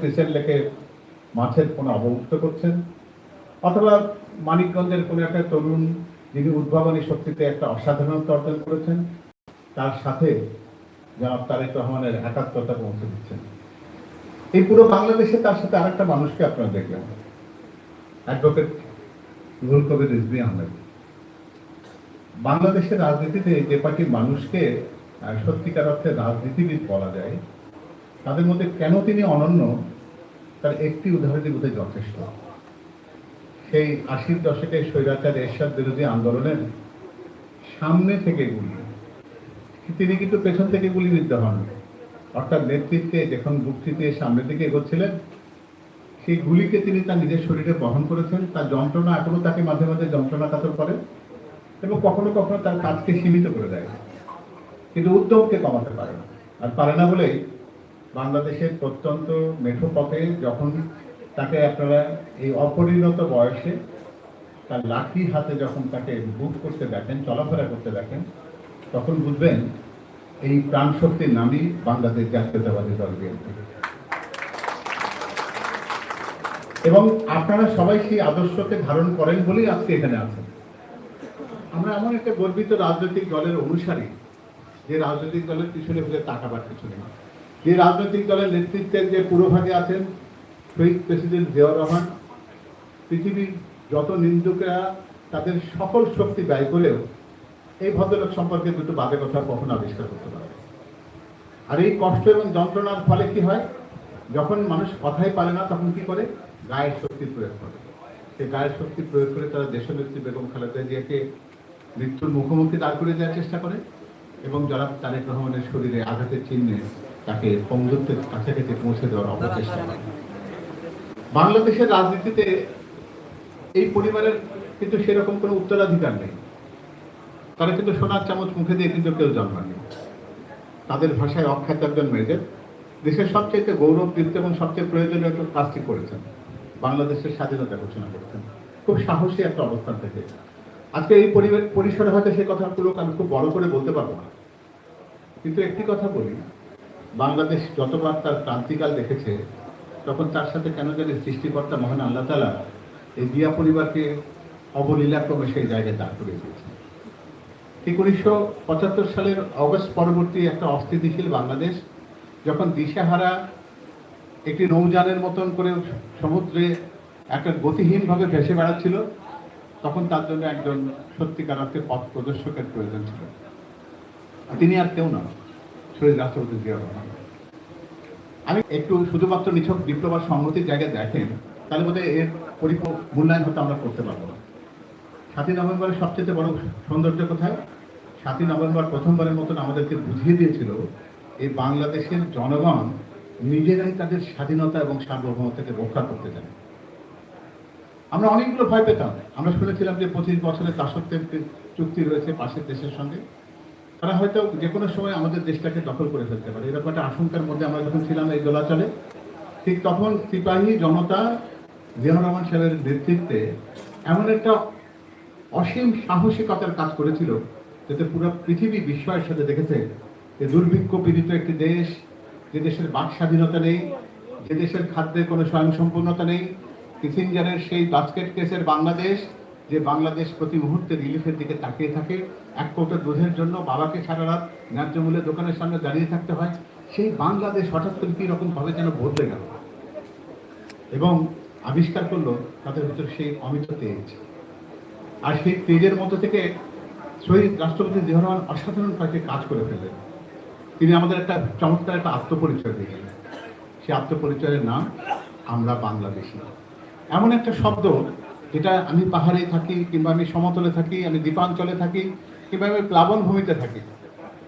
Crescent লেকে মাছের কোনো অবমুক্ত করছেন, অথবা মানিকগঞ্জের কোনো একটা তরুণ যিনি উদ্ভাবনী শক্তিতে একটা অসাধারণত্ব অর্জন করেছেন, তার সাথে জনাব তারেক রহমানের একাত্মতা পৌঁছে দিচ্ছেন। এই পুরো বাংলাদেশে তার সাথে আরেকটা মানুষকে আপনারা দেখলেন, অ্যাডভোকেট রুহুল কবির রিজভি আহমেদ। বাংলাদেশের রাজনীতিতে যে পার্টির মানুষকে সত্যিকার অর্থে রাজনীতিবিদ বলা যায় তাদের মধ্যে কেন তিনি অনন্য, তার একটি উদাহরণই বোধহয় যথেষ্ট। সেই আশির দশকে স্বৈরাচার এরশাদ বিরোধী আন্দোলনের সামনে থেকে গুলি। তিনি কিন্তু পেছন থেকে গুলি গুলিবিদ্ধ হন। অর্থাৎ নেতৃত্বে যখন বুকটিতে সামনের দিকে এগোচ্ছিলেন, সেই গুলিকে তিনি তার নিজের শরীরে বহন করেছেন। তার যন্ত্রণা এখনও তাকে মাঝে মাঝে যন্ত্রণা কাতর করে এবং কখনো কখনো তার কাজকে সীমিত করে দেয়। কিন্তু উদ্যমকে কমাতে পারে না। আর পারে না বলেই বাংলাদেশের প্রত্যন্ত মেঠো পথে যখন তাকে আপনারা এই অপরিণত বয়সে তার লাঠি হাতে যখন তাকে বুক করতে দেখেন, চলাফেরা করতে দেখেন, তখন বুঝবেন এই প্রাণ শক্তির নামই বাংলাদেশ জাতীয়তাবাদী দল বিএনপি। এবং আপনারা সবাই সেই আদর্শকে ধারণ করেন বলেই আজকে এখানে আছেন। আমরা এমন একটা গর্বিত রাজনৈতিক দলের অনুসারী যে রাজনৈতিক দলের পিছনে ফিরে তাকাবার কিছু নেই। যে রাজনৈতিক দলের নেতৃত্বের যে পুরোভাগে আছেন শহীদ প্রেসিডেন্ট জিয়াউর রহমান, পৃথিবীর যত নিন্দুকেরা তাদের সকল শক্তি ব্যয় করেও এই ভদ্রলোক সম্পর্কে দুটো বাদে কথা কখন আবিষ্কার করতে পারে আর এই কষ্ট এবং যন্ত্রণার ফলে কি হয়? যখন মানুষ কথাই পারে না, তখন কি করে? গায়ের শক্তি প্রয়োগ করে। সেই গায়ের শক্তি প্রয়োগ করে তারা দেশনেত্রী বেগম খালেদা জিয়াকে মৃত্যুর মুখোমুখি দাঁড় করে দেওয়ার চেষ্টা করে এবং যারা তারেক রহমানের শরীরে আঘাতের চিহ্নে তাকে পঙ্গুত্বের কাছাকাছি পৌঁছে দেওয়ার অপচেষ্টা বাংলাদেশের রাজনীতিতে এই পরিবারের কিন্তু সেরকম কোনো উত্তরাধিকার নেই। তারা কিন্তু সোনার চামচ মুখে দিয়ে কিন্তু কেউ জন্মায়নি তাদের ভাষায় অখ্যাত একজন মেজর দেশের সবচেয়ে গৌরব গৌরবদীপ্ত এবং সবচেয়ে প্রয়োজনীয় একটা কাজটি করেছেন। বাংলাদেশের স্বাধীনতা ঘোষণা করেছেন। খুব সাহসী একটা অবস্থান থেকে। আজকে এই পরিবেশ পরিসরে হয়তো সে কথাগুলো আমি খুব বড় করে বলতে পারব না। কিন্তু একটি কথা বলি বাংলাদেশ যতবার তার ক্রান্তিকাল দেখেছে, তখন তার সাথে কেন জানি সৃষ্টিকর্তা মহান আল্লাহ তালা এই দিয়া পরিবারকে অবলীলাক্রমে সেই জায়গায় দাঁড় করে দিয়েছে ঠিক উনিশশো পঁচাত্তর সালের অগস্ট পরবর্তী একটা অস্থিতিশীল বাংলাদেশ, যখন দিশেহারা একটি নৌযানের মতন করে সমুদ্রে একটা গতিহীনভাবে ভেসে বেড়াচ্ছিল, তখন তার জন্য একজন সত্যিকার অর্থে পথ প্রদর্শকের প্রয়োজন ছিল। তিনি আর কেউ না শহীদ রাষ্ট্রপতি জিয়া রহমান আমি একটু শুধুমাত্র নিছক আর সংহতির জায়গায় দেখেন, তাহলে বোধহয় এর পরিপূর্ণ মূল্যায়ন হয়তো আমরা করতে পারব না। সাতই নভেম্বরের সবচেয়ে বড় সৌন্দর্য কোথায়? সাতই নভেম্বর প্রথমবারের মতন আমাদেরকে বুঝিয়ে দিয়েছিল, এই বাংলাদেশের জনগণ নিজেরাই তাদের স্বাধীনতা এবং সার্বভৌমত্বকে রক্ষা করতে জানে আমরা অনেকগুলো ভয় পেতাম। আমরা শুনেছিলাম যে পঁচিশ বছরের দাসত্বের চুক্তি রয়েছে পাশের দেশের সঙ্গে। তারা হয়তো যে কোনো সময় আমাদের দেশটাকে দখল করে ফেলতে পারে। এরকম একটা আশঙ্কার মধ্যে আমরা যখন ছিলাম এই দোলাচলে, ঠিক তখন সিপাহী জনতা জিয়াউর রহমান সাহেবের নেতৃত্বে এমন একটা অসীম সাহসিকতার কাজ করেছিল যাতে পুরো পৃথিবী বিস্ময়ের সাথে দেখেছে যে দুর্ভিক্ষ পীড়িত একটি দেশ, যে দেশের বাক স্বাধীনতা নেই, যে দেশের খাদ্যের কোনো স্বয়ংসম্পূর্ণতা নেই, কিসিঞ্জারের সেই বাস্কেট কেসের বাংলাদেশ যে বাংলাদেশ প্রতি মুহূর্তে রিলিফের দিকে তাকিয়ে থাকে, এক কৌটো দুধের জন্য বাবাকে সারা রাত ন্যায্য মূল্যে দোকানের সামনে দাঁড়িয়ে থাকতে হয়, সেই বাংলাদেশ হঠাৎ করে কি রকম ভাবে যেন বদলে গেল। এবং আবিষ্কার করল তাদের ভিতরে সেই অমিত তেজ। আর সেই তেজের মতো থেকে শহীদ রাষ্ট্রপতি জিয়া রহমান অসাধারণ কাজে কাজ করে ফেললেন। তিনি আমাদের একটা চমৎকার একটা আত্মপরিচয় দিয়ে গেলেন। সেই আত্মপরিচয়ের নাম, আমরা বাংলাদেশি। এমন একটা শব্দ যেটা আমি পাহাড়ে থাকি কিংবা আমি সমতলে থাকি, আমি দ্বীপাঞ্চলে থাকি কিংবা আমি প্লাবন ভূমিতে থাকি।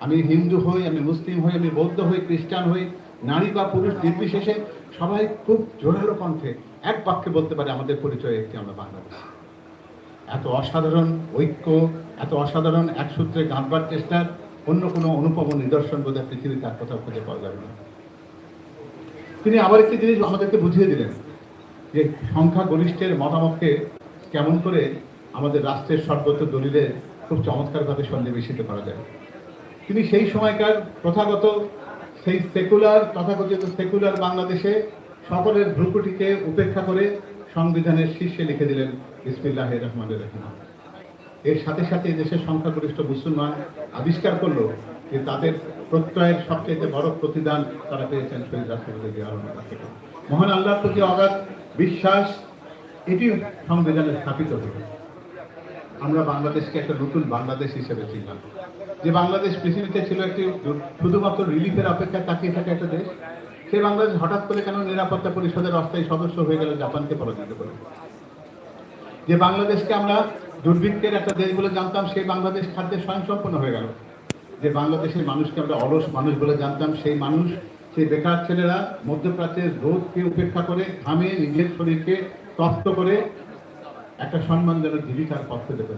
আমি হিন্দু হই, আমি মুসলিম হই, আমি বৌদ্ধ হই, খ্রিস্টান হই, নারী বা পুরুষ নির্বিশেষে সবাই খুব জোরালো কণ্ঠে এক বাক্যে বলতে পারে আমাদের পরিচয় একটি আমরা বাংলাদেশ। এত অসাধারণ ঐক্য, এত অসাধারণ এক সূত্রে গাঁথবার চেষ্টার অন্য কোনো অনুপম নিদর্শন বোধহয় পৃথিবীতে আর কোথাও খুঁজে পাওয়া যাবে না। তিনি আবার একটি জিনিস আমাদেরকে বুঝিয়ে দিলেন। যে সংখ্যা গরিষ্ঠের মতামতকে কেমন করে আমাদের রাষ্ট্রের সর্বত্র দলিলে খুব চমৎকারভাবে সন্নিবেশিত করা যায়। তিনি সেই সময়কার প্রথাগত, সেই সেকুলার, তথাকথিত সেকুলার বাংলাদেশে সকলের ভ্রুকুটিকে উপেক্ষা করে সংবিধানের শীর্ষে লিখে দিলেন বিসমিল্লাহ রহমান রহিম। এর সাথে সাথে দেশের সংখ্যাগরিষ্ঠ মুসলমান আবিষ্কার করল যে তাদের প্রত্যয়ের সবচেয়ে বড় প্রতিদান তারা পেয়েছেন শহীদ রাষ্ট্রপতি রহমানের মহান আল্লাহর প্রতি অগাধ বিশ্বাস, এটি সংবিধানে স্থাপিত হলো আমরা বাংলাদেশকে একটা নতুন বাংলাদেশ হিসেবে চিনলাম। যে বাংলাদেশ পৃথিবীতে ছিল একটি শুধুমাত্র রিলিফের অপেক্ষায় তাকিয়ে থাকা একটা দেশ, সেই বাংলাদেশ হঠাৎ করে কেন নিরাপত্তা পরিষদের অস্থায়ী সদস্য হয়ে গেল জাপানকে পরাজিত করে? যে বাংলাদেশকে আমরা দুর্ভিক্ষের একটা দেশ বলে জানতাম, সেই বাংলাদেশ খাদ্যে স্বয়ংসম্পন্ন হয়ে গেল। যে বাংলাদেশের মানুষকে আমরা অলস মানুষ বলে জানতাম, সেই মানুষ সেই বেকার ছেলেরা মধ্যপ্রাচ্যের রোদকে উপেক্ষা করে ঘামে নিজের শরীরকে তপ্ত করে একটা সম্মানজনক জীবিকার পথ পেতে পেল।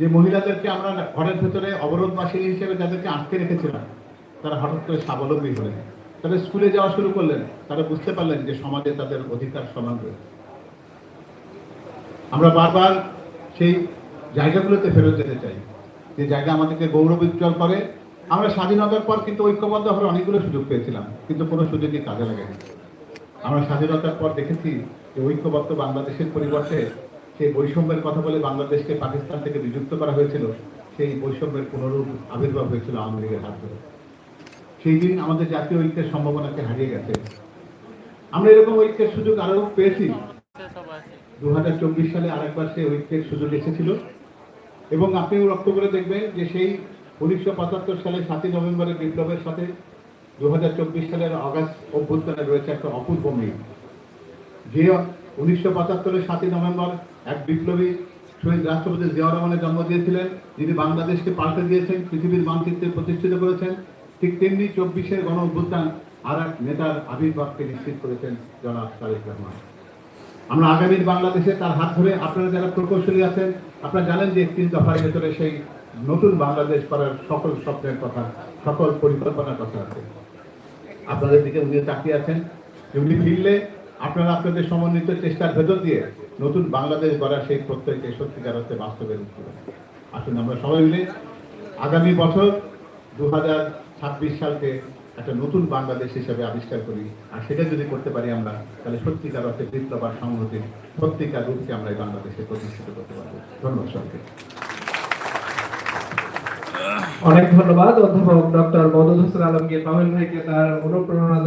যে মহিলাদেরকে আমরা ঘরের ভেতরে অবরোধবাসী হিসেবে যাদেরকে আটকে রেখেছিলাম, তারা হঠাৎ করে স্বাবলম্বী হলেন। তারা স্কুলে যাওয়া শুরু করলেন। তারা বুঝতে পারলেন যে সমাজে তাদের অধিকার সমান রয়েছে। আমরা বারবার সেই জায়গাগুলোতে ফেরত যেতে চাই। যে জায়গা আমাদেরকে গৌরব উজ্জ্বল করে আমরা স্বাধীনতার পর কিন্তু ঐক্যবদ্ধ হওয়ার অনেকগুলো সুযোগ পেয়েছিলাম, কিন্তু কোনো সুযোগই কাজে লাগেনি। আমরা স্বাধীনতার পর দেখেছি যে ঐক্যবদ্ধ বাংলাদেশের পরিবর্তে সেই বৈষম্যের কথা বলে বাংলাদেশকে পাকিস্তান থেকে বিযুক্ত করা হয়েছিল, সেই বৈষম্যের পুনরূপ আবির্ভাব হয়েছিল আওয়ামী লীগের হাত ধরে। সেই দিন আমাদের জাতীয় ঐক্যের সম্ভাবনাকে হারিয়ে গেছে। আমরা এরকম ঐক্যের সুযোগ আরও পেয়েছি। দু হাজার চব্বিশ সালে আরেকবার সেই ঐক্যের সুযোগ এসেছিল। এবং আপনিও লক্ষ্য করে দেখবেন যে সেই উনিশশো পঁচাত্তর সালে সাতই নভেম্বরের বিপ্লবের সাথে দু হাজার চব্বিশ সালের অগাস্ট অভ্যুত্থানে রয়েছে একটা অপূর্ব মিল। যে উনিশশো পঁচাত্তরের সাতই নভেম্বর এক বিপ্লবী শহীদ রাষ্ট্রপতি জিয়াউর রহমানের জন্ম দিয়েছিলেন। যিনি বাংলাদেশকে পাল্টে দিয়েছেন, পৃথিবীর মানচিত্রে প্রতিষ্ঠিত করেছেন। ঠিক তেমনি চব্বিশের গণ অভ্যুত্থান আর এক নেতার আবির্ভাবকে নিশ্চিত করেছেন জনাব তারেক রহমান। আমরা আগামীর বাংলাদেশে তার হাত ধরে আপনারা যারা প্রকৌশলী আছেন, আপনারা জানেন যে একত্রিশ দফার ভেতরে সেই নতুন বাংলাদেশ করার সকল স্বপ্নের কথা, সকল পরিকল্পনার কথা আছে। আপনাদের দিকে উনি তাকিয়ে আছেন। উনি ফিরলে আপনারা আপনাদের সমন্বিত চেষ্টার ভেতর দিয়ে নতুন বাংলাদেশ গড়ার সেই প্রত্যয়কে সত্যিকার অর্থে বাস্তবে রূপ দেবেন। আসুন আমরা সবাই মিলে আগামী বছর দু হাজার ছাব্বিশ সালকে একটা নতুন বাংলাদেশ হিসেবে আবিষ্কার করি। আর সেটা যদি করতে পারি আমরা, তাহলে সত্যিকার অর্থে বিপ্লব আর সংহতির সত্যিকার রূপকে আমরা এই বাংলাদেশে প্রতিষ্ঠিত করতে পারব। ধন্যবাদ সবাইকে। অনেক ধন্যবাদ অধ্যাপক ডক্টর মদন হোসেন আলমগীর পামেল ভাইকে তার অনুপ্রেরণা